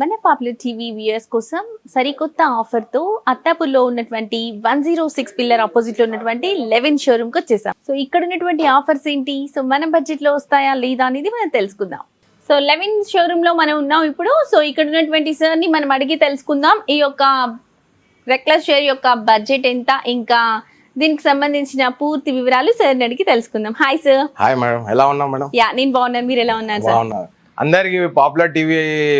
మన popular TV viewers కోసం సరికొత్త ఆఫర్తో అత్తాపూర్లో ఉన్నటువంటి వన్ జీరో సిక్స్ పిల్లర్ ఆపోజిట్లో ఉన్నటువంటి లెవెన్ షోరూమ్కి వచ్చేసాం. సో ఇక్కడ ఉన్నటువంటి ఆఫర్స్ ఏంటి? సో మన బడ్జెట్లో వస్తాయా లేదా అనేది మనం తెలుసుకుందాం. సో లెవెన్ షోరూమ్లో మనం ఉన్నాం ఇప్పుడు. సో ఇక్కడ ఉన్నటువంటి సార్ని మనం అడిగి తెలుసుకుందాం. ఈ యొక్క రెక్లెస్ షేర్ యొక్క బడ్జెట్ ఎంత? ఇంకా దీనికి సంబంధించిన పూర్తి వివరాలు సార్ అడిగి తెలుసుకుందాం. హాయ్ సార్ హాయ్ మేడం ఎలా ఉన్నాం మేడం యా నేను బాగున్నాను. మీరు ఎలా ఉన్నారు సార్ అందరికి పాపులర్ టీవీ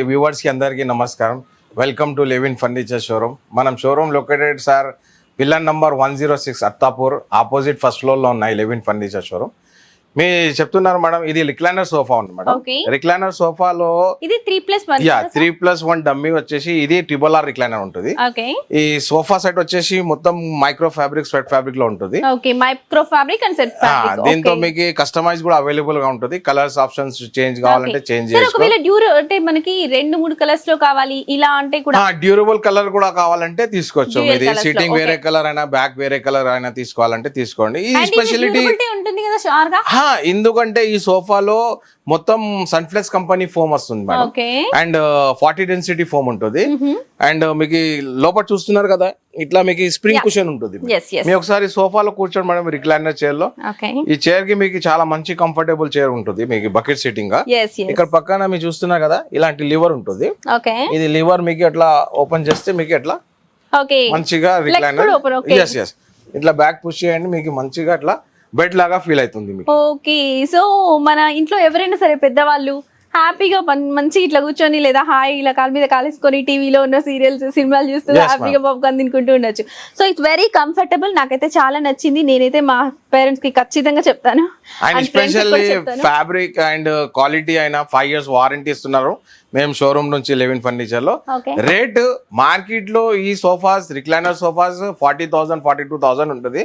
వ్యూవర్స్కి అందరికీ నమస్కారం. Welcome to Levin furniture showroom మనం showroom located sir pillar number one zero six Attapur opposite first ఫ్లోర్లో ఉన్నాయి లెవిన్ ఫర్నిచర్ షోరూమ్ మీ చెప్తున్నారు మేడం ఇది రిక్లైనర్ సోఫా ఉంది మేడం. రిక్లైనర్ సోఫాలో ఇది three plus one ya three plus one dummy వచ్చేసి ఇది ట్రిబుల్ ఆర్ రిక్లైనర్ ఉంటుంది. ఈ సోఫా సెట్ వచ్చేసి మొత్తం మైక్రో ఫ్యాబ్రిక్ స్వెట్ ఫ్యాబ్రిక్లో ఉంటుంది. మైక్రో ఫ్యాబ్రిక్ అండ్ సెట్ దీంతో మీకు కస్టమైజ్ కూడా అవైలబుల్గా ఉంటుంది. కలర్స్ ఆప్షన్స్ చేంజ్ కావాలంటే చేంజ్ ఒకవేళ డ్యూర్ అంటే మనకి రెండు మూడు కలర్స్లో కావాలి ఇలా అంటే కూడా డ్యూరబుల్ కలర్ కూడా కావాలంటే తీసుకోవచ్చు. లో, సీటింగ్ వేరే. కలర్ అయినా బ్యాక్ వేరే కలర్ అయినా తీసుకోవాలంటే తీసుకోండి. ఈ ఇది స్పెషాలిటీ ఉంటుంది కదా షార్గా ఎందుకంటే ఈ సోఫాలో మొత్తం సన్ఫ్లెక్స్ కంపెనీ ఫోమ్ వస్తుంది madam. And forty density foam ఉంటుంది. అండ్ మీకు లోపల చూస్తున్నారు కదా ఇట్లా మీకు స్ప్రింగ్. కుషన్ ఉంటుంది మీ ఒకసారి సోఫాలో కూర్చోండి మేడం రిక్లైనర్ చైర్లో. ఈ చైర్కి మీకు చాలా మంచి కంఫర్టబుల్ చైర్ ఉంటుంది మీకు బకెట్ సీటింగ్గా. ఇక్కడ పక్కన మీరు చూస్తున్నారు కదా ఇలాంటి లివర్ ఉంటుంది. ఇది లివర్ మీకు ఎట్లా ఓపెన్ చేస్తే మీకు ఎట్లా మంచిగా రిక్లైనర్ ఇట్లా బ్యాక్ పుష్ చేయండి మీకు మంచిగా అట్లా బెడ్ లాగా ఫీల్ అవుతుంది మీకు. ఓకే సో మన ఇంట్లో ఎవరైనా సరే పెద్దవాళ్ళు హ్యాపీగా మంచిగా ఇట్లా కూర్చొని లేదా హాయ్ ఇలా కాలు మీద కాలేసుకొని టీవీలో ఉన్న సీరియల్స్ సినిమాలు చూస్తూ హ్యాపీగా పాప్కార్న్ తినుకుంటూ ఉండొచ్చు. సో ఇట్స్ వెరీ కంఫర్టబుల్ నాకైతే చాలా నచ్చింది. నేనైతే మా పేరెంట్స్కి ఖచ్చితంగా చెప్తాను. And specially. Fabric and quality అయినా ఫైవ్ ఇయర్స్ వారంటీ ఇస్తున్నారు. మేము షోరూమ్ నుంచి లెవెన్ ఫర్నిచర్లో. రేట్ మార్కెట్లో ఈ sofas recliner sofas forty thousand forty two thousand ఉంటుంది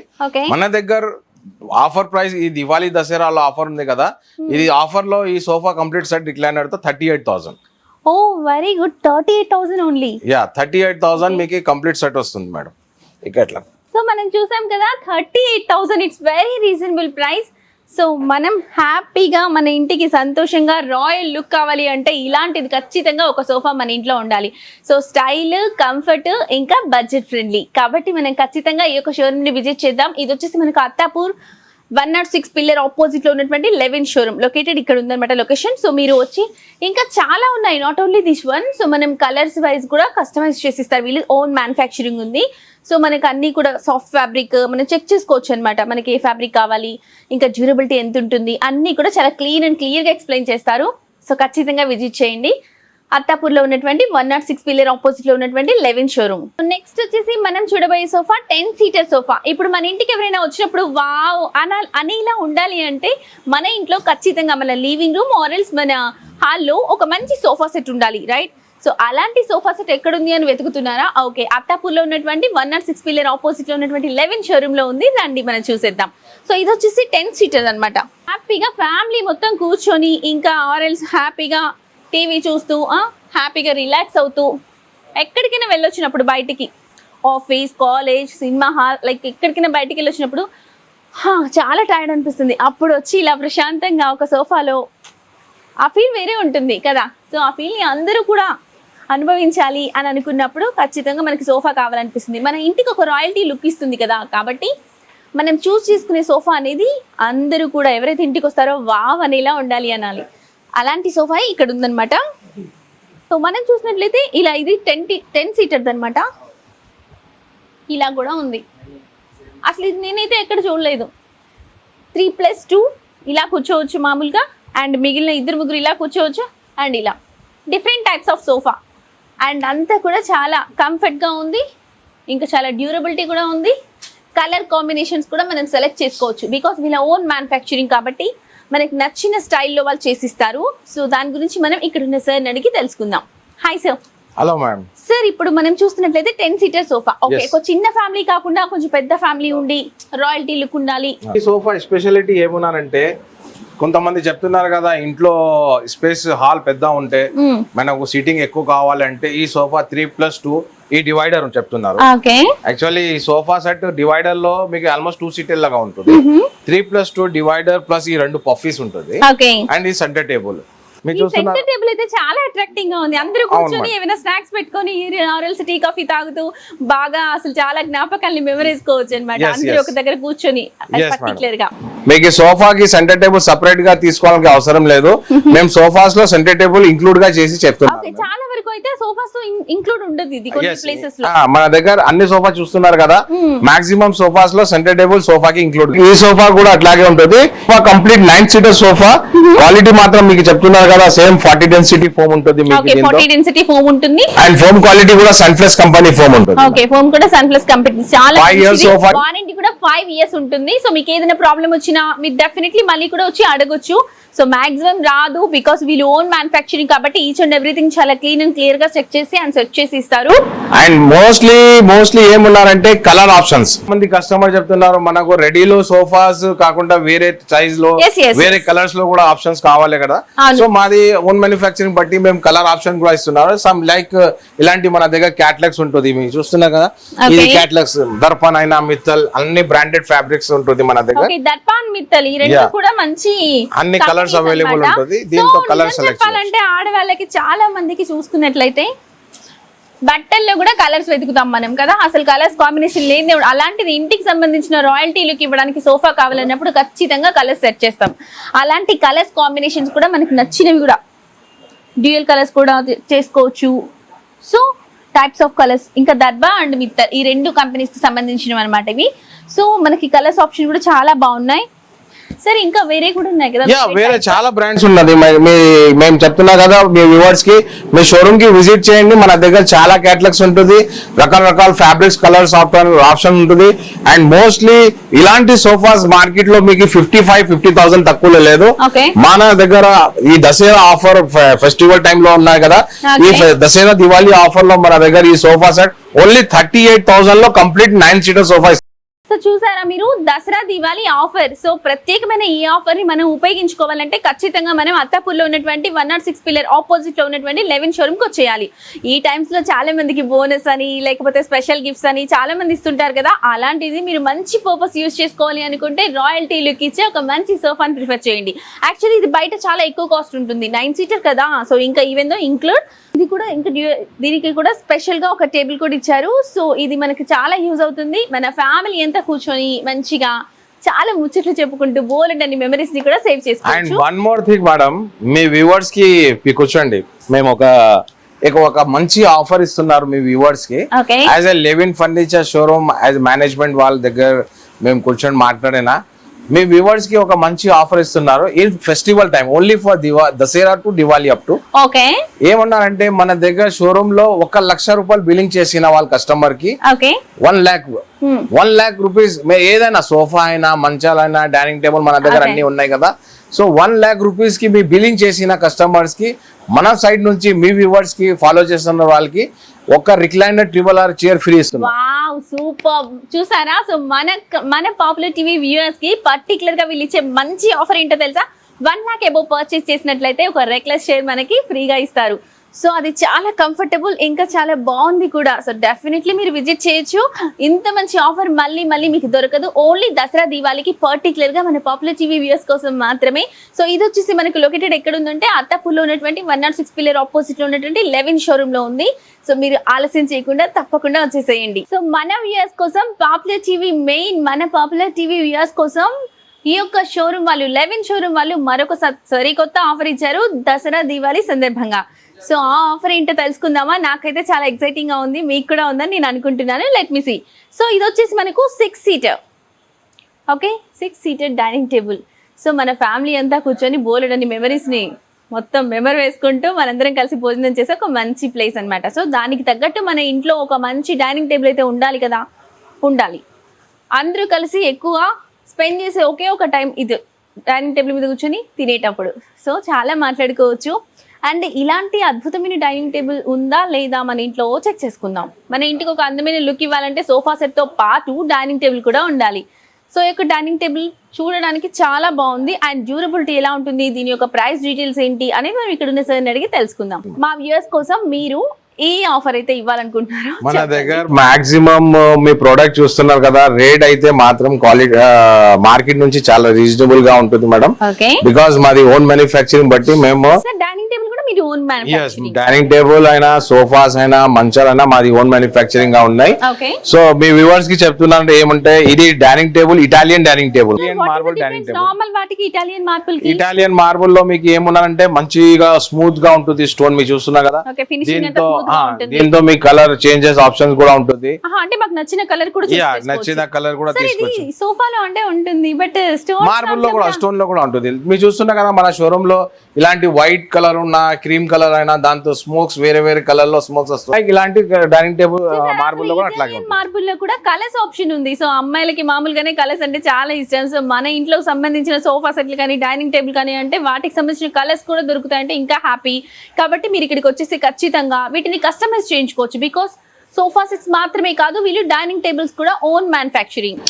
మన దగ్గర ఆఫర్ ప్రైస్ ఈ దివాళీ దసరాలో ఆఫర్ ఉంది కదా. ఇది ఆఫర్లో ఈ sofa complete set రిక్లైనర్తో thirty eight thousand. Oh very good. Thirty eight thousand only. Ya thirty eight thousand మీకు కంప్లీట్ సెట్ వస్తుంది మేడం. ఇక ఎట్లా? సో మనం చూసాం కదా thirty eight thousand. It's very reasonable price so మనం హ్యాపీగా మన ఇంటికి సంతోషంగా రాయల్ లుక్ కావాలి అంటే ఇలాంటిది ఖచ్చితంగా ఒక సోఫా మన ఇంట్లో ఉండాలి. సో స్టైల్ కంఫర్ట్ ఇంకా బడ్జెట్ ఫ్రెండ్లీ. కాబట్టి మనం ఖచ్చితంగా ఈ యొక్క షోరూమ్ని విజిట్ చేద్దాం. ఇది వచ్చేసి మనకు Attapur one nought six pillar ఆపోజిట్లో ఉన్నటువంటి లెవెన్ షోరూమ్. లొకేటెడ్ ఇక్కడ ఉందన్నమాట లొకేషన్. సో మీరు వచ్చి ఇంకా చాలా ఉన్నాయి. Not only this one so మనం కలర్స్ వైజ్ కూడా కస్టమైజ్ చేసిస్తారు. వీళ్ళు ఓన్ మ్యానుఫ్యాక్చరింగ్ ఉంది. సో మనకి అన్ని కూడా సాఫ్ట్ ఫ్యాబ్రిక్ మనం చెక్ చేసుకోవచ్చు అనమాట మనకి ఏ ఫ్యాబ్రిక్ కావాలి ఇంకా డ్యూరబిలిటీ ఎంత ఉంటుంది అన్ని కూడా చాలా క్లీన్ అండ్ క్లియర్గా ఎక్స్ప్లెయిన్ చేస్తారు. సో ఖచ్చితంగా విజిట్ చేయండి. అత్తాపూర్లో ఉన్నటువంటి వన్ నాట్ సిక్స్ పిల్లర్ ఆపోజిట్లో ఉన్నటువంటి లెవెన్ షోరూమ్. నెక్స్ట్ వచ్చేసి మనం చూడబోయే సోఫా టెన్ సీటర్ సోఫా. ఇప్పుడు మన ఇంటికి ఎవరైనా వచ్చినప్పుడు వావ్ అన అనేలా ఉండాలి అంటే మన ఇంట్లో ఖచ్చితంగా మన లివింగ్ రూమ్ ఆరల్స్ మన హాల్లో ఒక మంచి సోఫా సెట్ ఉండాలి రైట్ సో అలాంటి సోఫా సెట్ ఎక్కడుంది అని వెతుకుతున్నారా? Ah, ఓకే అత్తాపూర్లో ఉన్నటువంటి వన్ నాట్ సిక్స్ పిల్లర్ ఆపోజిట్లో ఉన్నటువంటి లెవెన్ షోరూమ్లో ఉంది. రండి మనం చూసేద్దాం. సో ఇది వచ్చేసి టెన్ సీటర్ అన్నమాట. హ్యాపీగా ఫ్యామిలీ మొత్తం కూర్చొని ఇంకా ఆరల్స్ హ్యాపీగా టీవీ చూస్తూ హ్యాపీగా రిలాక్స్ అవుతూ ఎక్కడికైనా వెళ్ళొచ్చినప్పుడు బయటికి. Office college cinema hall like ఎక్కడికైనా బయటికి వెళ్ళొచ్చినప్పుడు చాలా టైర్డ్ అనిపిస్తుంది. అప్పుడు వచ్చి ఇలా ప్రశాంతంగా ఒక సోఫాలో ఆ ఫీల్ వేరే ఉంటుంది కదా. సో ఆ ఫీల్ని అందరూ కూడా అనుభవించాలి అని అనుకున్నప్పుడు ఖచ్చితంగా మనకి సోఫా కావాలనిపిస్తుంది. మన ఇంటికి ఒక రాయల్టీ లుక్ ఇస్తుంది కదా. కాబట్టి మనం చూస్ చేసుకునే సోఫా అనేది అందరూ కూడా ఎవరైతే ఇంటికి వస్తారో వావ్ అనేలా ఉండాలి అనాలి. అలాంటి సోఫా ఇక్కడ ఉందన్నమాట సో మనం చూసినట్లయితే ఇలా ఇది టెన్ టెన్ సీటర్ది అనమాట ఇలా కూడా ఉంది. అసలు ఇది నేనైతే ఎక్కడ చూడలేదు. త్రీ ప్లస్ టూ ఇలా కూర్చోవచ్చు మామూలుగా. అండ్ మిగిలిన ఇద్దరు ముగ్గురు ఇలా కూర్చోవచ్చు అండ్ ఇలా. Different types of sofa and అంతా కూడా చాలా కంఫర్ట్గా ఉంది. ఇంకా చాలా డ్యూరబిలిటీ కూడా ఉంది. కలర్ కాంబినేషన్స్ కూడా మనం సెలెక్ట్ చేసుకోవచ్చు. బికాస్ వీళ్ళ ఓన్ మ్యానుఫ్యాక్చరింగ్ కాబట్టి మనకి నచ్చిన స్టైల్లో వాళ్ళు చేసిస్తారు. సో దాని గురించి మనం ఇక్కడ ఉన్న సార్ అడిగి తెలుసుకుందాం. Hi sir hello madam sir ఇప్పుడు మనం చూస్తున్నట్లయితే టెన్ సీటర్ సోఫా ఓకే. ఒక చిన్న ఫ్యామిలీ కాకుండా కొంచెం పెద్ద ఫ్యామిలీ ఉండి రాయల్టీ లుక్ ఉండాలి. ఈ సోఫా స్పెషాలిటీ ఏమున్నారంటే కొంతమంది చెప్తున్నారు కదా ఇంట్లో స్పేస్ హాల్ పెద్ద ఉంటే మ్మ్. మనకు సీటింగ్ ఎక్కువ కావాలంటే ఈ సోఫా త్రీ ప్లస్ టూ ఈ డివైడర్ చెప్తున్నారు. యాక్చువల్లీ ఈ సోఫా సెట్ డివైడర్లో మీకు ఆల్మోస్ట్ టూ సీటర్ లాగా ఉంటుంది. Three plus two divider plus ఈ రెండు పఫీస్ ఉంటుంది. అండ్ ఈ సెంటర్ టేబుల్ మీరు సెంటర్ టేబుల్ అయితే చాలా అట్రాక్టింగ్గా ఉంది. అందరూ కూర్చొని ఏమైనా స్నాక్స్ పెట్టుకొని టీ కాఫీ తాగుతూ బాగా అసలు చాలా జ్ఞాపకాల్ని అనమాట అందరూ. ఒక దగ్గర కూర్చొని Yes, పర్టికులర్గా మీకు ఈ సోఫాకి సెంటర్ టేబుల్ సపరేట్గా తీసుకోవాలని అవసరం లేదు. మేము సోఫాస్లో సెంటర్ టేబుల్ ఇంక్లూడ్గా చేసి చెప్తున్నాం చాలా వరకు అయితే సోఫాస్తో ఇంక్లూడ్ ఉండదు ఇది కొన్ని Yes. ప్లేసెస్లో ఆ, మన దగ్గర అన్ని సోఫా చూస్తున్నారు కదా. మాక్సిమం సోఫాస్లో సెంటర్ టేబుల్ సోఫాకి ఇంక్లూడ్ ఈ సోఫా కూడా అట్లాగే ఉంటుంది. Complete nine seater sofa. Quality మాత్రం మీకు చెప్తున్నారు కదా సేమ్ ఫార్టీ డెన్సిటీ ఫోమ్ ఉంటుంది మీకు ఫార్టీ డెన్సిటీ ఫోమ్ ఉంటుంది. అండ్ ఫోమ్ క్వాలిటీ కూడా సన్ఫ్లెక్స్ కంపెనీ ఫోమ్ ఉంటుంది. ఓకే ఫోమ్ కూడా సన్ ప్లస్ కంపెనీ చాలా. వారంటీ కూడా ఫైవ్ ఇయర్స్ ఉంటుంది. సో మీకు ఏదైనా ప్రాబ్లం వచ్చినా మీరు డెఫినెట్లీ మళ్ళీ కూడా వచ్చి అడగొచ్చు. సో మాక్సిమం రాదు బికాస్ వీళ్ళు ఓన్ మ్యానుఫాక్చరింగ్ కాబట్టి ఈచ్ అండ్ ఎవ్రీథింగ్ చాలా క్లీన్ అండ్ క్లియర్గా చెక్ చేసి అండ్ సెట్ చేసి ఇస్తారు. అండ్ మోస్ట్లీ మోస్ట్లీ ఏమున్నారంటే కలర్ ఆప్షన్స్ మంది కస్టమర్ చెప్తున్నారు మనకు రెడీలో సోఫాస్ కాకుండా వేరే సైజ్లో వేరే కలర్స్లో కూడా ఆప్షన్స్ కావాలి కదా. సో మాది ఓన్ మ్యానుఫాక్చరింగ్ బట్టి మేము కలర్ ఆప్షన్ కూడా ఇస్తున్నారు. సమ్ లైక్ ఇలాంటి మన దగ్గర క్యాట్లాగ్స్ ఉంటుంది. మీరు చూస్తున్నారు కదా? ఇది. క్యాట్లాగ్స్ దర్పన్ అయినా మిత్తల్ అన్ని బ్రాండెడ్ ఫ్యాబ్రిక్స్ ఉంటుంది మన దగ్గర. ఓకే దర్పాన్ మిత్తల్ ఈ రెండు. కూడా మంచి అన్ని companies available అన్నమాట. ఉంటుంది. దీంతో select చెప్పాలంటే ఆడవాళ్ళకి చాలా మందికి చూసుకున్నట్లయితే బట్టల్లో కూడా కలర్స్ వెతుకుతాం మనం కదా. అసలు కలర్స్ కాంబినేషన్ లేని అలాంటిది ఇంటికి సంబంధించిన రాయల్టీ లుక్ ఇవ్వడానికి సోఫా కావాలన్నప్పుడు ఖచ్చితంగా కలర్స్ సెట్ చేస్తాం. అలాంటి కలర్స్ కాంబినేషన్స్ కూడా మనకి నచ్చినవి కూడా. డ్యూయల్ కలర్స్ కూడా చేసుకోవచ్చు. సో టైప్స్ ఆఫ్ కలర్స్ ఇంకా దర్బా అండ్ మిత్తర్ ఈ రెండు కంపెనీస్కి సంబంధించినవి అనమాట ఇవి. సో మనకి కలర్స్ ఆప్షన్ కూడా చాలా బాగున్నాయి. సరే ఇంకా వేరే కూడా ఉన్నాయి కదా? యా వేరే చాలా బ్రాండ్స్ ఉన్నది. మేము చెప్తున్నా కదా మీ వ్యూవర్స్కి మీ షోరూమ్కి విజిట్ చేయండి. మన దగ్గర చాలా క్యాటలాగ్స్ ఉంటుంది. రకరకాల ఫ్యాబ్రిక్స్ కలర్స్ ఆప్షన్ ఉంటుంది. అండ్ మోస్ట్లీ ఇలాంటి సోఫాస్ మార్కెట్లో మీకు ఫిఫ్టీ ఫైవ్ ఫిఫ్టీ థౌసండ్ తక్కువలో లేదు. మన దగ్గర ఈ దసరా ఆఫర్ ఫెస్టివల్ టైం లో ఉన్నాయి కదా. ఈ దసరా దివాళీ ఆఫర్లో మన దగ్గర ఈ sofa set only thirty eight థౌసండ్లో complete nine seater sofa so చూసారా మీరు? దసరా దివాళీ ఆఫర్. సో ప్రత్యేకమైన ఈ ఆఫర్ని మనం ఉపయోగించుకోవాలంటే ఖచ్చితంగా మనం అత్తాపూర్లో ఉన్నటువంటి వన్ నాట్ సిక్స్ పిల్లర్ ఆపోజిట్లో ఉన్నటువంటి లెవెన్ షోరూమ్కి వచ్చేయాలి. ఈ టైమ్స్లో చాలా మందికి బోనస్ అని లేకపోతే స్పెషల్ గిఫ్ట్స్ అని చాలా మంది ఇస్తుంటారు కదా. అలాంటిది మీరు మంచి పర్పస్ యూస్ చేసుకోవాలి అనుకుంటే రాయల్టీ లుక్ ఇచ్చే ఒక మంచి సోఫాని ప్రిఫర్ చేయండి. యాక్చువల్లీ ఇది బయట చాలా ఎక్కువ కాస్ట్ ఉంటుంది. నైన్ సీటర్ కదా. సో ఇంకా ఈవెన్ దో ఇంక్లూడ్ ఇది కూడా ఇంకా డ్యూ- దీనికి కూడా స్పెషల్గా ఒక టేబుల్ కూడా ఇచ్చారు. సో ఇది మనకి చాలా యూజ్ అవుతుంది. మన ఫ్యామిలీ ఎంత కూర్చొని మంచిగా చాలా ముచ్చట్లు చెప్పుకుంటూ బోలెడ్ అన్ని మెమరీస్ని కూడా సేవ్ అండ్ చేసుకోవచ్చు వన్ మోర్ థింగ్ మేడం మీ వ్యూవర్స్కి కూర్చోండి. మేము ఒక ఇక ఒక మంచి ఆఫర్ ఇస్తున్నారు మీ వ్యూవర్స్కి. Okay as a Levin furniture showroom as management వాళ్ళ దగ్గర మేము కూర్చొని మాట్లాడినా మీ వ్యూవర్స్కి ఒక మంచి ఆఫర్ ఇస్తున్నారు. In festival time only for Diva Dasara to Diwali up to okay. ఏమన్నారంటే మన దగ్గర షోరూమ్లో ఒక లక్ష రూపాయలు బిల్లింగ్ చేసిన వాళ్ళ కస్టమర్కి one lakh one lakh rupees ఏదైనా సోఫా అయినా మంచాలైనా డైనింగ్ టేబుల్ మన దగ్గర. అన్ని ఉన్నాయి కదా. సో వన్ ల్యాక్ రూపీస్కి మీ బిల్లింగ్ చేసిన కస్టమర్స్కి మన సైడ్ నుంచి మీ వ్యూవర్స్కి ఫాలో చేస్తున్న వాళ్ళకి ఒక recliner triple or chair free ఇస్తున్నాం. Wow super. చూసారా? సో మన మన పాపులర్ టీవీ వ్యూయర్స్కి పర్టికులర్గా వీళ్ళు ఇచ్చే మంచి ఆఫర్ ఏంటో తెలుసా? వన్ లాక్ అబౌవ్ పర్చేస్ చేసినట్లయితే ఒక రెక్లెస్ షేర్ మనకి ఫ్రీగా ఇస్తారు. సో అది చాలా కంఫర్టబుల్ ఇంకా చాలా బాగుంది కూడా. సో డెఫినెట్లీ మీరు విజిట్ చేయొచ్చు. ఇంత మంచి ఆఫర్ మళ్ళీ మళ్ళీ మీకు దొరకదు. ఓన్లీ దసరా దీవాళికి పర్టికులర్గా మన పాపులర్ టీవీ వ్యూస్ కోసం మాత్రమే. సో ఇది వచ్చేసి మనకు లొకేటెడ్ ఎక్కడ ఉందంటే అత్తాపూర్లో ఉన్నటువంటి వన్ నాట్ సిక్స్ పిల్లర్ ఆపోజిట్లో ఉన్నటువంటి లెవెన్ షోరూమ్లో ఉంది. సో మీరు ఆలస్యం చేయకుండా తప్పకుండా వచ్చేసేయండి. సో మన వ్యూయర్స్ కోసం పాపులర్ టీవీ మెయిన్ మన పాపులర్ టీవీ వ్యూయర్స్ కోసం ఈ యొక్క షోరూమ్ వాళ్ళు లెవెన్ షోరూమ్ వాళ్ళు మరొక స- సరికొత్త ఆఫర్ ఇచ్చారు దసరా దీవాళి సందర్భంగా. సో ఆ ఆఫర్ ఏంటో తెలుసుకుందామా? నాకైతే చాలా ఎక్సైటింగ్గా ఉంది మీకు కూడా ఉందని నేను అనుకుంటున్నాను. లెట్ మీ సీ సో ఇది వచ్చేసి మనకు six seater okay six seater dining table so మన ఫ్యామిలీ అంతా కూర్చొని బోలెడని మెమరీస్ని మొత్తం మెమరీ వేసుకుంటూ మనందరం కలిసి భోజనం చేసే ఒక మంచి ప్లేస్ అనమాట సో దానికి తగ్గట్టు మన ఇంట్లో ఒక మంచి డైనింగ్ టేబుల్ అయితే ఉండాలి కదా? ఉండాలి. అందరూ కలిసి ఎక్కువ స్పెండ్ చేసే ఒకే ఒక టైం ఇది. డైనింగ్ టేబుల్ మీద కూర్చొని తినేటప్పుడు. సో చాలా మాట్లాడుకోవచ్చు. అండ్ ఇలాంటి అద్భుతమైన డైనింగ్ టేబుల్ ఉందా లేదా మన ఇంట్లో చెక్ చేసుకుందాం. మన ఇంటికి ఒక అందమైన లుక్ ఇవ్వాలంటే సోఫా సెట్తో పాటు డైనింగ్ టేబుల్ కూడా ఉండాలి. సో ఈ యొక్క డైనింగ్ టేబుల్ చూడడానికి చాలా బాగుంది. అండ్ డ్యూరబిలిటీ ఎలా ఉంటుంది? దీని యొక్క ప్రైస్ డీటెయిల్స్ ఏంటి? అనేది మనం ఇక్కడ ఉన్న సార్ని అడిగి తెలుసుకుందాం. మా వ్యూయర్స్ కోసం మీరు ఏ ఆఫర్ అయితే ఇవ్వాలనుకుంటున్నారో మన దగ్గర మాక్సిమం మీ ప్రోడక్ట్ చూస్తున్నారు కదా రేట్ అయితే మాత్రం క్వాలిటీ మార్కెట్ నుంచి చాలా రీజనబుల్గా ఉంటుంది మేడం. బికాస్ మాది ఓన్ మ్యానుఫ్యాక్చరింగ్ బట్టి మేము సార్ డైనింగ్ మీరు ఓన్ మ్యానుఫ్యాక్చరింగ్ డైనింగ్ టేబుల్ అయినా సోఫాస్ అయినా మంచాలు అయినా మాది ఓన్ మ్యానుఫ్యాక్చరింగ్గా ఉన్నాయి. సో మీ వ్యూవర్స్కి చెప్తున్నానంటే ఏమంటే ఇది dining table Italian dining table marble dining table normal వాటికి ఇటాలియన్ మార్బుల్ ఇటాలియన్ మార్బుల్లో మీకు ఏమున్నారంటే మంచిగా స్మూత్గా ఉంటుంది స్టోన్ మీరు చూస్తున్నారు కదా. దీంతో దీంతో మీ కలర్ చేంజెస్ ఆప్షన్స్ కూడా ఉంటుంది. అంటే మాకు నచ్చిన కలర్ కూడా నచ్చిన. కలర్ కూడా తీసుకోవచ్చు. సోఫాలో అంటే ఉంటుంది బట్ స్టోన్ మార్బుల్లో కూడా స్టోన్లో కూడా ఉంటుంది. మీరు చూస్తున్నా కదా మన షోరూమ్లో ఇలాంటి వైట్ కలర్ ఉన్న క్రీమ్ కలర్ అయినా దాంతో స్మోక్స్ వేరే వేరే కలర్లో స్మోక్స్ వస్తాయి ఇలాంటి డైనింగ్ టేబుల్ మార్బుల్లో కూడా అట్లాగే ఉంటుంది. మార్బుల్లో కూడా కలర్స్ ఆప్షన్ ఉంది. సో అమ్మాయిలకి మామూలుగానే కలర్స్ అంటే చాలా ఇష్టం. సో మన ఇంట్లో సంబంధించిన సోఫా సెట్లు కానీ డైనింగ్ టేబుల్ కానీ అంటే వాటికి సంబంధించిన కలర్స్ కూడా దొరుకుతాయంటే ఇంకా హ్యాపీ. కాబట్టి మీరు ఇక్కడికి వచ్చేసి ఖచ్చితంగా వీటిని కస్టమైజ్ చేయించుకోవచ్చు. బికాస్ సోఫా సెట్స్ మాత్రమే కాదు వీళ్ళు డైనింగ్ టేబుల్స్ కూడా ఓన్ మ్యానుఫ్యాక్చరింగ్.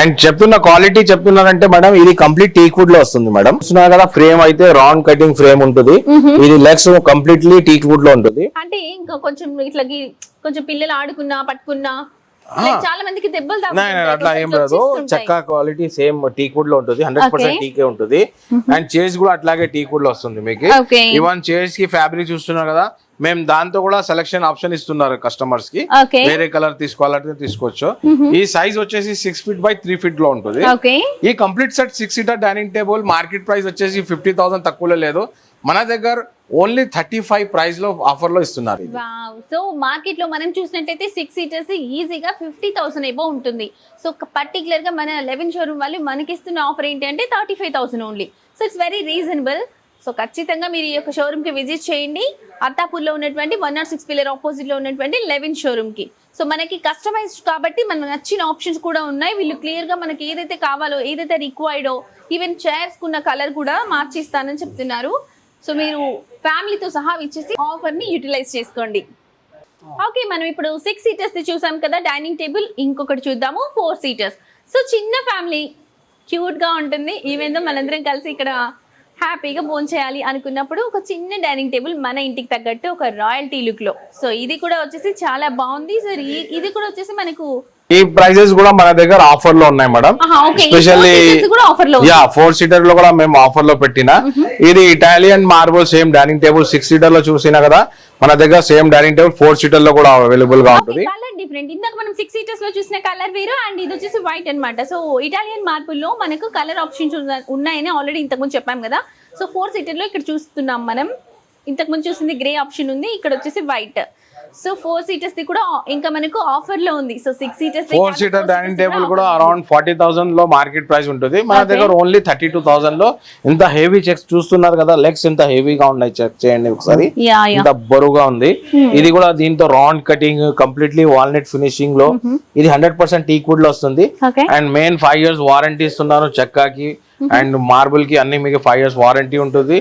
అండ్ చెప్తున్న క్వాలిటీ చెప్తున్నారంటే మేడం ఇది కంప్లీట్ టీక్ వుడ్లో వస్తుంది మేడం చూస్తున్నారు కదా ఫ్రేమ్ అయితే రౌండ్ కటింగ్ ఫ్రేమ్ ఉంటుంది. ఇది లెగ్స్ కంప్లీట్లీ టీక్ వుడ్లో ఉంటుంది. అంటే ఇంకా కొంచెం ఇట్లా కొంచెం పిల్లలు ఆడుకున్నా పట్టుకున్నా చాలా మందికి దెబ్బలు అట్లా ఏం రాదు. చెక్క క్వాలిటీ సేమ్ టీక్ వుడ్లో ఉంటుంది హండ్రెడ్ పర్సెంట్ టీకే ఉంటుంది. అండ్ చేజ్ కూడా అట్లాగే టీక్ వుడ్లో వస్తుంది మీకు. ఈవెన్ చేజ్కి ఫ్యాబ్రిక్ చూస్తున్నారు కదా మేము దాంతో కూడా సెలక్షన్ ఆప్షన్ ఇస్తున్నారు కస్టమర్స్కి. వేరే కలర్ తీసుకోవాలంటే తీసుకోవచ్చు. ఈ సైజ్ వచ్చేసి సిక్స్ ఫీట్ బై త్రీ ఫీట్లో ఉంటుంది. ఈ complete set six seater dining table market price వచ్చేసి ఫిఫ్టీ థౌసండ్ తక్కువలో లేదు. మన దగ్గర ఓన్లీ థర్టీ ఫైవ్ ప్రైస్లో ఆఫర్లో ఇస్తున్నారు సో మార్కెట్లో మనం చూసినట్టయితే సిక్స్ సీటర్స్ ఈజీగా ఫిఫ్టీ థౌసండ్ ఏబో ఉంటుంది. సో పర్టికులర్గా మన లెవెన్ షోరూమ్ వాళ్ళు మనకి ఇస్తున్న ఆఫర్ ఏంటి అంటే thirty five thousand only so it's very reasonable so ఖచ్చితంగా మీరు ఈ యొక్క షోరూమ్కి విజిట్ చేయండి. అత్తాపూర్లో ఉన్నటువంటి వన్ నాట్ సిక్స్ పిల్లర్ ఆపోజిట్లో ఉన్నటువంటి లెవెన్ షోరూమ్కి. సో మనకి కస్టమైజ్డ్ కాబట్టి మనకు నచ్చిన ఆప్షన్స్ కూడా ఉన్నాయి. వీళ్ళు క్లియర్గా మనకి ఏదైతే కావాలో ఏదైతే రిక్వైర్డో ఈవెన్ చైర్స్ కున్న కలర్ కూడా మార్చిస్తానని చెప్తున్నారు. సో మీరు ఫ్యామిలీతో సహా ఇచ్చేసి ఆఫర్ని యూటిలైజ్ చేసుకోండి. ఓకే మనం ఇప్పుడు సిక్స్ సీటర్స్ చూసాం కదా డైనింగ్ టేబుల్ ఇంకొకటి చూద్దాము ఫోర్ సీటర్స్ సో చిన్న ఫ్యామిలీ క్యూట్గా ఉంటుంది. ఈవెన్ మనందరం కలిసి ఇక్కడ హ్యాపీగా భోజనం చేయాలి అనుకున్నప్పుడు ఒక చిన్న డైనింగ్ టేబుల్ మన ఇంటికి తగ్గట్టు ఒక రాయల్టీ లుక్లో. సో ఇది కూడా వచ్చేసి చాలా బాగుంది. సో ఇది కూడా వచ్చేసి మనకు ఈ ప్రైజెస్ కూడా మన దగ్గర ఆఫర్లో ఉన్నాయి మేడం. స్పెషల్లీ యా ఫోర్ సీటర్లో కూడా మేము ఆఫర్లో పెట్టిన. ఇది Italian marble same dining table six సీటర్లో చూసినా కదా మన దగ్గర సేమ్ డైనింగ్ టేబుల్ ఫోర్ సీటర్లో కూడా అవైలబుల్గా ఉంటుంది. కలర్ డిఫరెంట్ ఇందాక మనం సిక్స్ సీటర్స్లో చూసిన కలర్ వేరు అండ్ ఇది వచ్చేసి వైట్ అన్నమాట. సో ఇటాలియన్ మార్పుల్లో మనకు కలర్ ఆప్షన్స్ ఉన్నాయని ఆల్రెడీ ఇంతకుముందు చెప్పాం కదా. సో ఫోర్ సీటర్లో ఇక్కడ చూస్తున్నాం మనం. ఇంతకుముందు చూసింది గ్రే ఆప్షన్ ఉంది. ఇక్కడ వచ్చేసి వైట్ సో ఫోర్ సీటర్స్ ది కూడా ఇంకా మనకు ఆఫర్లో ఉంది so six seaters four seater dining table కూడా అరౌండ్ ఫార్టీ థౌసండ్లో మార్కెట్ ప్రైస్ ఉంటుంది. మన. దగ్గర ఓన్లీ థర్టీ టూ థౌసండ్లో ఇంత హెవీ చెక్స్ చూస్తున్నారు కదా లెగ్స్ ఎంత హెవీగా ఉన్నాయి చెక్ చేయండి ఒకసారి. ఇంత బరువుగా ఉంది. ఇది కూడా దీంతో రౌండ్ కటింగ్ కంప్లీట్లీ వాల్నట్ ఫినిషింగ్లో. ఇది హండ్రెడ్ పర్సెంట్ టీక్వుడ్లో వస్తుంది. And main five years warranty ఇస్తున్నారు చెక్కాకి అండ్ మార్బుల్కి అన్ని మీకు ఫైవ్ ఇయర్స్ వారంటీ ఉంటుంది.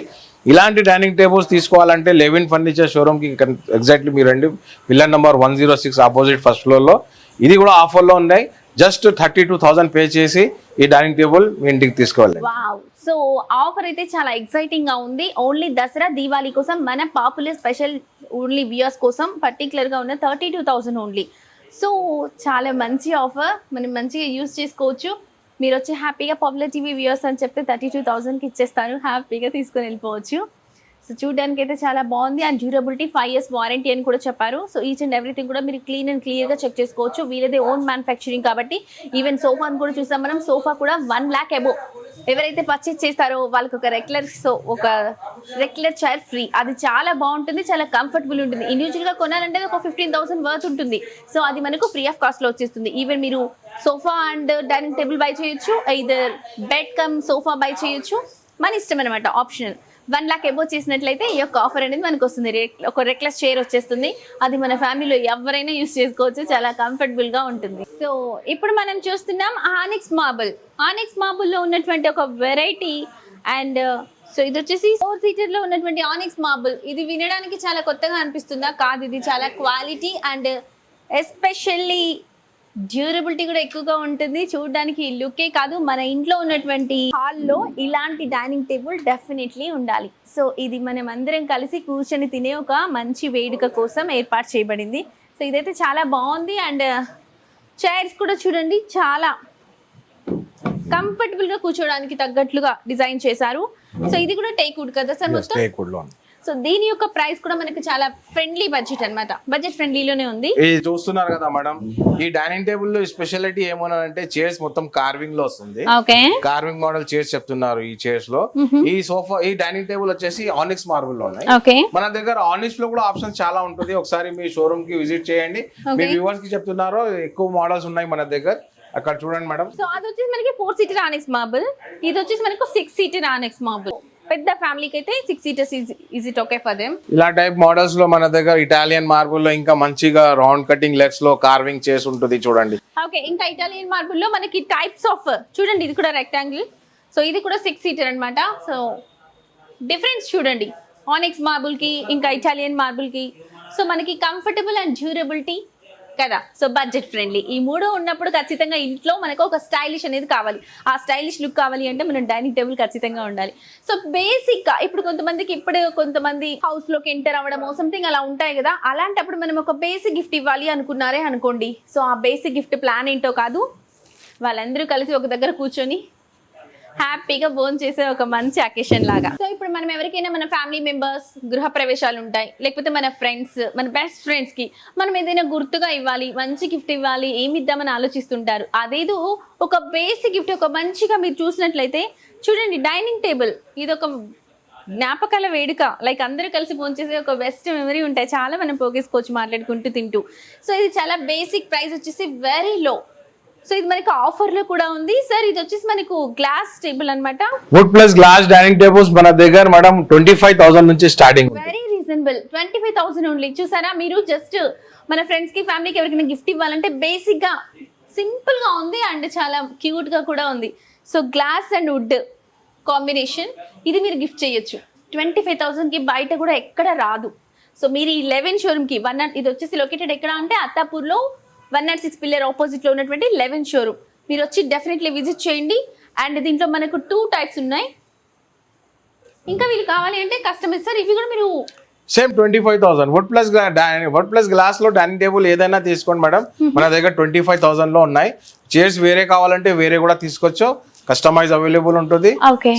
ఇలాంటి డైనింగ్ టేబుల్స్ తీసుకోవాలంటే లెవిన్ ఫర్నిచర్ షోరూమ్కి ఎగ్జాక్ట్లీ మీరు రండి. Pillar number one zero six opposite first ఫ్లోర్లో ఇది కూడా ఆఫర్లో ఉన్నాయి. Just thirty two thousand pay చేసి ఈ డైనింగ్ టేబుల్ మీ ఇంటికి తీసుకోవాలి వావ్ సో ఆఫర్ అయితే చాలా ఎక్సైటింగ్గా ఉంది. ఓన్లీ దసరా దీవాళీ కోసం మన పాపులర్ స్పెషల్ ఓన్లీ వ్యూయర్స్ కోసం పర్టికులర్గా ఉన్న thirty two thousand only so చాలా మంచి ఆఫర్ మనం మంచిగా యూస్ చేసుకోవచ్చు. మీరు వచ్చి హ్యాపీగా పాపులర్ టీవీ వ్యూయర్స్ అని చెప్తే థర్టీ టూ థౌసండ్కి ఇచ్చేస్తాను హ్యాపీగా తీసుకొని వెళ్ళిపోవచ్చు. సో చూడడానికి అయితే చాలా బాగుంది. And durability five years warranty అని కూడా చెప్పారు. సో ఈచ్ అండ్ ఎవ్రీథింగ్ కూడా మీరు క్లీన్ అండ్ క్లియర్గా చెక్ చేసుకోవచ్చు. వీళ్ళదే ఓన్ మ్యానుఫ్యాక్చరింగ్ కాబట్టి ఈవెన్ సోఫాని కూడా చూసాం మనం. సోఫా కూడా వన్ ల్యాక్ అబో ఎవరైతే పర్చేస్ చేస్తారో వాళ్ళకి ఒక రెగ్యులర్ సో ఒక రెగ్యులర్ చైర్ ఫ్రీ అది చాలా బాగుంటుంది చాలా కంఫర్టబుల్ ఉంటుంది. ఇండివిజువల్గా కొనాలంటే ఒక ఫిఫ్టీన్ థౌసండ్ వర్త్ ఉంటుంది. సో అది మనకు ఫ్రీ ఆఫ్ కాస్ట్లో వచ్చేస్తుంది. ఈవెన్ మీరు sofa and dining table buy చేయొచ్చు either bed cum sofa buy చేయొచ్చు. మన ఇష్టం అనమాట ఆప్షనల్ వన్ లాక్ ఎబో చేసినట్లయితే ఈ యొక్క ఆఫర్ అనేది మనకు వస్తుంది ఒక రెక్లెస్ చైర్ వచ్చేస్తుంది. అది మన ఫ్యామిలీలో ఎవరైనా యూస్ చేసుకోవచ్చు. చాలా కంఫర్టబుల్గా ఉంటుంది. సో ఇప్పుడు మనం చూస్తున్నాం ఆనిక్స్ మార్బుల్ ఆనిక్స్ మార్బుల్లో ఉన్నటువంటి ఒక వెరైటీ అండ్ సో ఇది వచ్చేసి ఫోర్ సీటర్లో ఉన్నటువంటి ఆనిక్స్ మార్బుల్ ఇది వినడానికి చాలా కొత్తగా అనిపిస్తుందా? కాదు ఇది చాలా క్వాలిటీ అండ్ ఎస్పెషల్లీ డ్యూరబిలిటీ కూడా ఎక్కువగా ఉంటుంది. చూడడానికి లుకే కాదు. మన ఇంట్లో ఉన్నటువంటి హాల్లో ఇలాంటి డైనింగ్ టేబుల్ డెఫినెట్లీ ఉండాలి. సో ఇది మనం అందరం కలిసి కూర్చొని తినే ఒక మంచి వేడుక కోసం ఏర్పాటు చేయబడింది. సో ఇదైతే చాలా బాగుంది. అండ్ చైర్స్ కూడా చూడండి. చాలా కంఫర్టబుల్గా కూర్చోడానికి తగ్గట్లుగా డిజైన్ చేశారు. సో ఇది కూడా టేక్ వుడ్ కదా సార్ మొత్తం? సో దీని యొక్క ప్రైస్ కూడా మనకి చాలా ఫ్రెండ్లీ బడ్జెట్ అన్నమాట. బడ్జెట్ ఫ్రెండ్లీలోనే ఉంది. ఇది చూస్తున్నారు కదా మేడం ఈ డైనింగ్ టేబుల్లో స్పెషాలిటీ ఏమన్నా చైర్స్ మొత్తం కార్వింగ్లో వస్తుంది. ఓకే కార్వింగ్ మోడల్ చైర్స్ చెప్తున్నారు ఈ చైర్స్లో. ఈ సోఫా ఈ డైనింగ్ టేబుల్ వచ్చేసి ఆనిక్స్ మార్బుల్లో ఉన్నాయి. ఓకే మన దగ్గర ఆనిక్స్లో కూడా ఆప్షన్ చాలా ఉంటుంది. ఒకసారి మీ షోరూమ్కి విజిట్ చేయండి. మీ. వ్యూవర్స్కి చెప్తున్నారు ఎక్కువ మోడల్స్ ఉన్నాయి మన దగ్గర. అక్కడ చూడండి మేడం. సో అది వచ్చేసి మనకి ఫోర్ సీటర్ ఆనెక్స్ మార్బుల్ ఇది వచ్చేసి మనకు సిక్స్ సీటర్ ఆనెక్స్ మార్బుల్ పెద్ద ఫ్యామిలీకి అయితే six seaters is it okay for them ఇలా టైప్ మోడల్స్లో మన దగ్గర ఇటాలియన్ మార్బుల్లో ఇంకా మంచిగా రౌండ్ కటింగ్ లెగ్స్లో కార్వింగ్ చేసి ఉంటుంది చూడండి. ఓకే ఇంకా ఇటాలియన్ మార్బుల్లో మనకి టైప్స్ ఆఫ్ చూడండి ఇది కూడా రెక్టాంగిల్ సో ఇది కూడా సిక్స్ సీటర్ అన్నమాట. సో డిఫరెన్స్ చూడండి. ఆనిక్స్ మార్బుల్కి ఇంకా ఇటాలియన్ మార్బుల్కి. సో మనకి కంఫర్టబుల్ అండ్ డ్యూరబిలిటీ కదా? సో బడ్జెట్ ఫ్రెండ్లీ ఈ మూడు ఉన్నప్పుడు ఖచ్చితంగా ఇంట్లో మనకు ఒక స్టైలిష్ అనేది కావాలి. ఆ స్టైలిష్ లుక్ కావాలి అంటే మనం డైనింగ్ టేబుల్ ఖచ్చితంగా ఉండాలి. సో బేసిక్గా ఇప్పుడు కొంతమందికి ఇప్పుడు కొంతమంది హౌస్లోకి ఎంటర్ అవ్వడం సంథింగ్ అలా ఉంటాయి కదా? అలాంటప్పుడు మనం ఒక బేసిక్ గిఫ్ట్ ఇవ్వాలి అనుకున్నారే అనుకోండి. సో ఆ బేసిక్ గిఫ్ట్ ప్లాన్ ఏంటో కాదు. వాళ్ళందరూ కలిసి ఒక దగ్గర కూర్చొని హ్యాపీగా బోన్ చేసే ఒక మంచి అకేషన్ లాగా. సో ఇప్పుడు మనం ఎవరికైనా మన ఫ్యామిలీ మెంబర్స్ గృహ ప్రవేశాలు ఉంటాయి లేకపోతే మన ఫ్రెండ్స్ మన బెస్ట్ ఫ్రెండ్స్కి మనం ఏదైనా గుర్తుగా ఇవ్వాలి మంచి గిఫ్ట్ ఇవ్వాలి ఏమి ఇద్దామని ఆలోచిస్తుంటారు. అదేదో ఒక బేసిక్ గిఫ్ట్ ఒక మంచిగా మీరు చూసినట్లయితే చూడండి డైనింగ్ టేబుల్ ఇది ఒక జ్ఞాపకాల వేడుక. లైక్ అందరూ కలిసి ఫోన్ చేసే ఒక బెస్ట్ మెమరీ ఉంటాయి. చాలా మనం పోగేసుకోవచ్చు మాట్లాడుకుంటూ తింటూ. సో ఇది చాలా బేసిక్ ప్రైస్ వచ్చేసి వెరీ లో సో ఇది మనకి ఆఫర్లో కూడా ఉంది. సార్ ఇది వచ్చేసి మనకు గ్లాస్ టేబుల్ అన్నమాట. Wood plus glass dining tables మన దగ్గర మేడం ట్వంటీ ఫైవ్ థౌసండ్ నుంచి starting very reasonable twenty five thousand only చూసారా? మీరు జస్ట్ మన ఫ్రెండ్స్కి ఫ్యామిలీకి ఎవరికైనా గిఫ్ట్ ఇవ్వాలంటే బేసిక్గా సింపుల్గా ఉంది అండ్ చాలా క్యూట్గా కూడా ఉంది. So glass and wood combination ఇది మీరు గిఫ్ట్ చేయొచ్చు. ట్వంటీ ఫైవ్ థౌసండ్కి బయట కూడా ఎక్కడ రాదు. సో మీరు ఈ లెవెన్ షోరూమ్కి వన్ ఇది వచ్చేసి లొకేటెడ్ ఎక్కడ అంటే అత్తాపూర్లో వన్ నాట్ సిక్స్ పిల్లర్ ఆపోజిట్లో ఉన్నటువంటి లెవెన్ షోరూమ్ మీరు వచ్చి డెఫినెట్లీ విజిట్ చేయండి. అండ్ దీంట్లో మనకు టూ టైప్స్ ఉన్నాయి. ఇంకా వీళ్ళు కావాలి అంటే కస్టమైజ్ సార్ ఇవి కూడా మీరు same twenty five thousand wood plus wood plus గ్లాస్లో డైనింగ్ టేబుల్ ఏదైనా తీసుకోండి మేడం. మన దగ్గర ట్వంటీ ఫైవ్ థౌసండ్లో ఉన్నాయి. చైర్స్ వేరే కావాలంటే వేరే కూడా తీసుకోవచ్చు. కస్టమైజ్ అవైలబుల్ ఉంటుంది.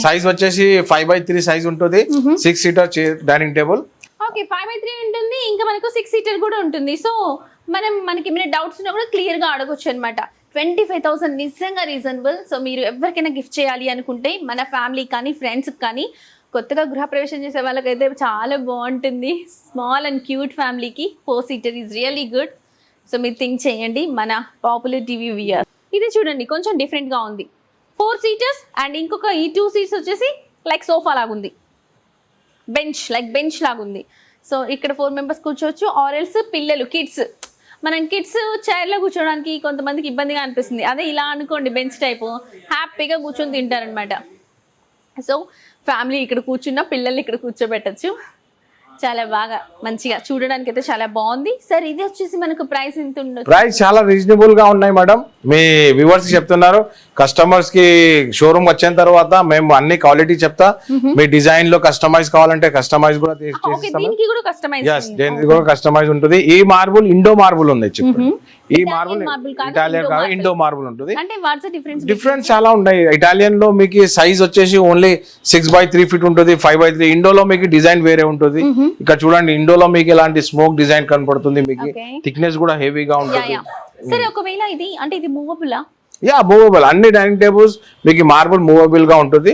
సైజ్ వచ్చేసి ఫైవ్ బై త్రీ సైజ్ ఉంటుంది. Six seater dining table okay five by three ఉంటుంది. ఇంకా మనకు సిక్స్ సీటర్ కూడా ఉంటుంది. సో మనం మనకి ఏమైనా డౌట్స్ ఉన్నా కూడా క్లియర్గా అడగొచ్చు అనమాట ట్వంటీ ఫైవ్ థౌసండ్ నిజంగా రీజనబుల్ సో మీరు ఎవరికైనా గిఫ్ట్ చేయాలి అనుకుంటే మన ఫ్యామిలీ కానీ ఫ్రెండ్స్కి కానీ కొత్తగా గృహప్రవేశం చేసే వాళ్ళకైతే చాలా బాగుంటుంది. స్మాల్ అండ్ క్యూట్ ఫ్యామిలీకి four seater is really good so మీరు థింక్ చేయండి మన పాపులర్ టీవీ విఆర్ ఇది చూడండి కొంచెం డిఫరెంట్గా ఉంది. ఫోర్ సీటర్స్ అండ్ ఇంకొక ఈ టూ సీట్స్ వచ్చేసి లైక్ సోఫా లాగా ఉంది బెంచ్ లైక్ బెంచ్ లాగా ఉంది సో ఇక్కడ ఫోర్ మెంబర్స్ కూర్చోవచ్చు. ఆరెల్స్ పిల్లలు కిడ్స్ మనం కిడ్స్ చైర్లో కూర్చోడానికి కొంతమందికి ఇబ్బందిగా అనిపిస్తుంది. అదే ఇలా అనుకోండి బెంచ్ టైపు హ్యాపీగా కూర్చొని తింటారనమాట సో ఫ్యామిలీ ఇక్కడ కూర్చున్న పిల్లల్ని ఇక్కడ కూర్చోబెట్టచ్చు. చాలా బాగా మంచిగా చూడడానికి అయితే చాలా బాగుంది. సార్ ఇది వచ్చేసి మనకు ప్రైస్ ఎంత ఉండదు ప్రైస్ చాలా రీజనబుల్గా ఉన్నాయి మేడం. మీ వ్యూవర్స్ చెప్తున్నారు. కస్టమర్స్కి షోరూమ్ వచ్చిన తర్వాత మేము అన్ని క్వాలిటీ చెప్తా. మీ డిజైన్లో కస్టమైజ్ కావాలంటే కస్టమైజ్ కూడా దీనికి కూడా కస్టమైజ్ ఉంటుంది. ఈ మార్బుల్ ఇండో మార్బుల్ ఉంది ఈ మార్బుల్ ఇటాలియన్ కాదు. ఇండో మార్బుల్ ఉంటుంది. డిఫరెన్స్ చాలా ఉన్నాయి. ఇటాలియన్లో మీకు సైజ్ వచ్చేసి only six by three feet ఉంటుంది ఫైవ్ బై త్రీ ఇండోలో మీకు డిజైన్ వేరే ఉంటుంది. ఇక్కడ చూడండి ఇండోలో మీకు ఇలాంటి స్మోక్ డిజైన్ కనపడుతుంది మీకు. థిక్నెస్ కూడా హెవీగా ఉంటుంది. సరే ఒకవేళ ఇది అంటే ఇది మూవబులా యా మూవబుల్ అన్ని డైనింగ్ టేబుల్స్ మీకు మార్బుల్ మూవబుల్గా ఉంటుంది.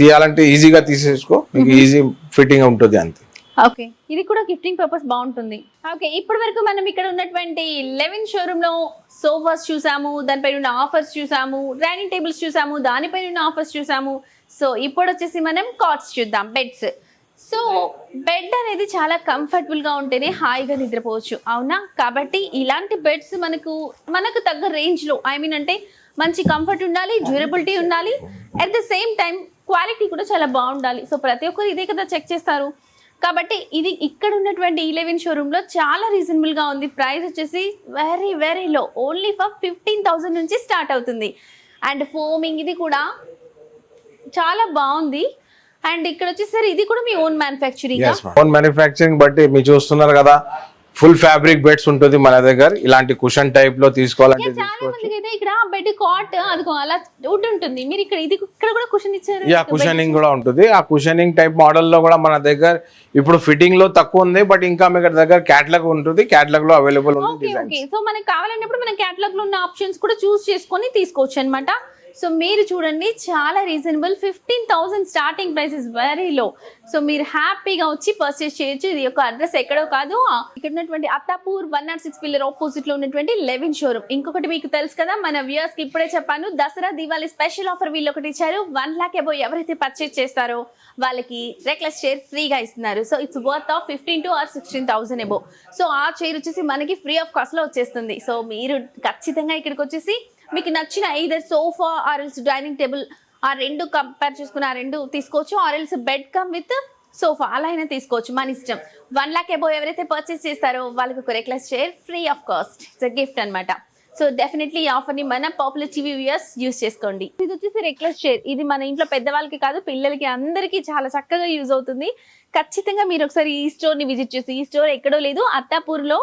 తీయాలంటే ఈజీగా తీసేసుకో. మీకు ఈజీ ఫిట్టింగ్ ఉంటుంది అంతే. ఓకే. ఇది కూడా గిఫ్టింగ్ పర్పస్ బాగుంటుంది. ఓకే ఇప్పటి వరకు మనం ఇక్కడ ఉన్నటువంటి లెవెన్ షోరూమ్లో సోఫాస్ చూసాము దానిపైన ఉన్న ఆఫర్స్ చూసాము డైనింగ్ టేబుల్స్ చూసాము దానిపైన ఉన్న ఆఫర్స్ చూసాము. సో ఇప్పుడు వచ్చేసి మనం కాట్స్ చూద్దాం బెడ్స్ సో బెడ్ అనేది చాలా కంఫర్టబుల్గా ఉంటేనే హాయిగా నిద్రపోవచ్చు అవునా? కాబట్టి ఇలాంటి బెడ్స్ మనకు మనకు తగ్గ రేంజ్లో ఐ మీన్ అంటే మంచి కంఫర్ట్ ఉండాలి డ్యూరబిలిటీ ఉండాలి at the same time quality కూడా చాలా బాగుండాలి. సో ప్రతి ఒక్కరు ఇదే కదా చెక్ చేస్తారు. కాబట్టి ఇది ఇక్కడ ఉన్నటువంటి ఈ లెవెన్ చాలా రీజనబుల్గా ఉంది. ప్రైస్ వచ్చేసి very very low only for fifteen thousand నుంచి స్టార్ట్ అవుతుంది. అండ్ ఫోమింగ్ ఇది కూడా చాలా బాగుంది. అండ్ ఇక్కడ వచ్చేసరి ఇది కూడా మీ ఓన్ మ్యానుఫ్యాక్చరింగ్ ఓన్ మ్యానుఫ్యాక్చరింగ్ బట్టి మీరు చూస్తున్నారు కదా. ఫుల్ ఫ్యాబ్రిక్ బెడ్స్ ఉంటుంది మన దగ్గర. ఇలాంటి కుషన్ టైప్లో తీసుకోవాలంటే ఇక్కడ బెడ్ కాట్ అదిగో అలా వుడ్ ఉంటుంది. మీరు ఇక్కడ ఇది ఇక్కడ కూడా కుషన్ ఇచ్చారు? యా కుషనింగ్ కూడా ఉంటుంది. ఆ కుషనింగ్ టైప్ మోడల్లో కూడా మన దగ్గర ఇప్పుడు ఫిట్టింగ్లో తక్కువ ఉంది బట్ ఇంకా మీ దగ్గర క్యాట్లాగ్ ఉంటుంది. క్యాట్లాగ్లో అవైలబుల్ ఓకే సో మనకి కావాలన్నప్పుడు మన క్యాటలాగ్లో ఉన్న ఆప్షన్స్ కూడా చూస్ చేసుకొని తీసుకోవచ్చు అనమాట సో మీరు చూడండి చాలా reasonable fifteen thousand starting price is very low so మీరు హ్యాపీగా వచ్చి పర్చేస్ చేయొచ్చు. ఇది ఒక అడ్రస్ ఎక్కడో కాదు. ఇక్కడ ఉన్నటువంటి Attapur one nought six pillar ఆపోజిట్లో ఉన్నటువంటి లెవెన్ షోరూమ్ ఇంకొకటి మీకు తెలుసు కదా మన వ్యూయర్స్కి ఇప్పుడే చెప్పాను దసరా దివాళీ స్పెషల్ ఆఫర్ వీళ్ళు ఒకటి ఇచ్చారు. వన్ లాక్ అబో ఎవరైతే పర్చేస్ చేస్తారో వాళ్ళకి రెక్లెస్ చైర్ ఫ్రీగా ఇస్తున్నారు. So it's worth of fifteen to or sixteen thousand above so ఆ చైర్ వచ్చేసి మనకి ఫ్రీ ఆఫ్ కాస్ట్లో వచ్చేస్తుంది. సో మీరు ఖచ్చితంగా ఇక్కడికి వచ్చేసి మీకు నచ్చిన either sofa or else dining table ఆ రెండు కంపేర్ చేసుకుని ఆ రెండు తీసుకోవచ్చు. Or else bed cum with sofa అలా అయినా తీసుకోవచ్చు. మన ఇష్టం. వన్ లాక్ ఎబో ఎవరైతే పర్చేస్ చేస్తారో వాళ్ళకి ఒక recliner chair free of cost it's gift అనమాట సో డెఫినెట్లీ ఈ ఆఫర్ని మన పాపులర్ టీవీ వ్యూయర్స్ యూస్ చేసుకోండి. ఇది వచ్చేసి రెక్లెస్ చైర్ ఇది మన ఇంట్లో పెద్దవాళ్ళకి కాదు పిల్లలకి అందరికీ చాలా చక్కగా యూజ్ అవుతుంది. ఖచ్చితంగా మీరు ఒకసారి ఈ స్టోర్ని విజిట్ చేసి ఈ స్టోర్ ఎక్కడో లేదు అత్తాపూర్లో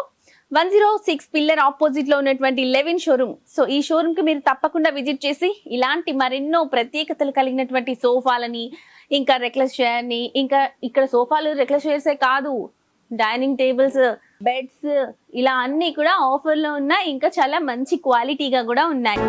వన్ జీరో సిక్స్ పిల్లర్ ఆపోజిట్లో ఉన్నటువంటి లెవెన్ షోరూమ్. సో ఈ షోరూమ్కి మీరు తప్పకుండా విజిట్ చేసి ఇలాంటి మరెన్నో ప్రత్యేకతలు కలిగినటువంటి సోఫాలని ఇంకా రెక్లెస్ చైర్ ఇంకా ఇక్కడ సోఫాలు రెక్లెస్ చైర్సే కాదు డైనింగ్ టేబుల్స్ బెడ్స్ ఇలా అన్ని కూడా ఆఫర్లో ఉన్నాయి ఇంకా చాలా మంచి క్వాలిటీగా కూడా ఉన్నాయి.